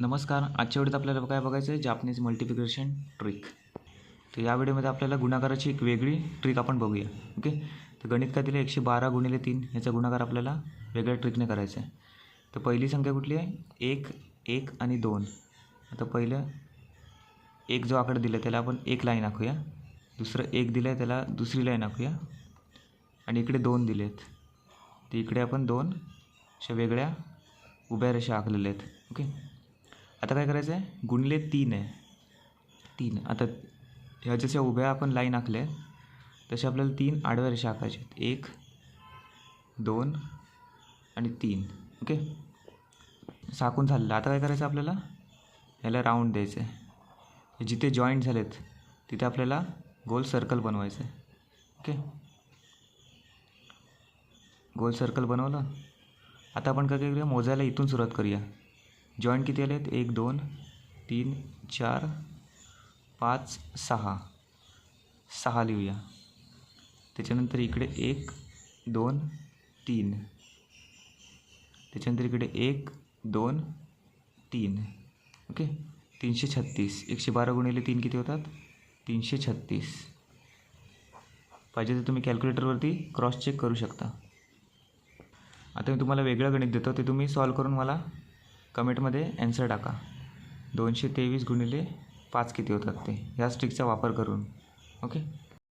नमस्कार आजच्या वेळेत आपल्याला काय बघायचं आहे जापनीज मल्टिप्लिकेशन ट्रिक तर या व्हिडिओमध्ये आपल्याला गुणाकाराची एक वेगळी ट्रिक आपण बघूया ओके तर गणित काय दिलं एकशे बारा गुणिले तीन ह्याचा गुणाकार आपल्याला वेगळ्या ट्रिकने करायचा आहे तर पहिली संख्या कुठली आहे? एक एक आणि दोन. आता पहिलं एक जो आकडा दिला त्याला आपण एक लाईन आखूया. दुसरं एक दिलं आहे त्याला दुसरी लाईन आखूया. आणि इकडे दोन दिले आहेत तर इकडे आपण दोन अशा वेगळ्या उभ्या रेषा आखलेल्या आहेत ओके आता काय करायचं आहे गुणले तीन आहे. तीन. आता ह्या जशा उभ्या आपण लाईन आखल्या आहेत आपल्याला तीन आडव्या रेषा आखायच्या आहेत. एक दोन आणि तीन. ओके? साकून झालेलं. आता काय करायचं आपल्याला? ह्याला राऊंड द्यायचं आहे जिथे जॉईंट झालेत तिथे आपल्याला गोल सर्कल बनवायचं आहे ओके? गोल सर्कल बनवलं. आता आपण काय करूया? मोजायला इथून सुरुवात करूया. जॉईंट किती आले आहेत एक दोन तीन चार पाच सहा. सहा लिहूया. त्याच्यानंतर इकडे एक दोन तीन. त्याच्यानंतर इकडे एक दोन तीन. ओके? तीनशे छत्तीस. एकशे बारा गुणिले तीन किती होतात? तीनशे छत्तीस. पाहिजे तर तुम्ही कॅल्क्युलेटरवरती क्रॉस चेक करू शकता. आता मी तुम्हाला वेगळं गणित देतो ते तुम्ही सॉल्व करून मला कमेंटमध्ये ॲन्सर टाका. दोनशे तेवीस गुणिले पाच किती होतात ते? ह्या ट्रिकचा वापर करून. ओके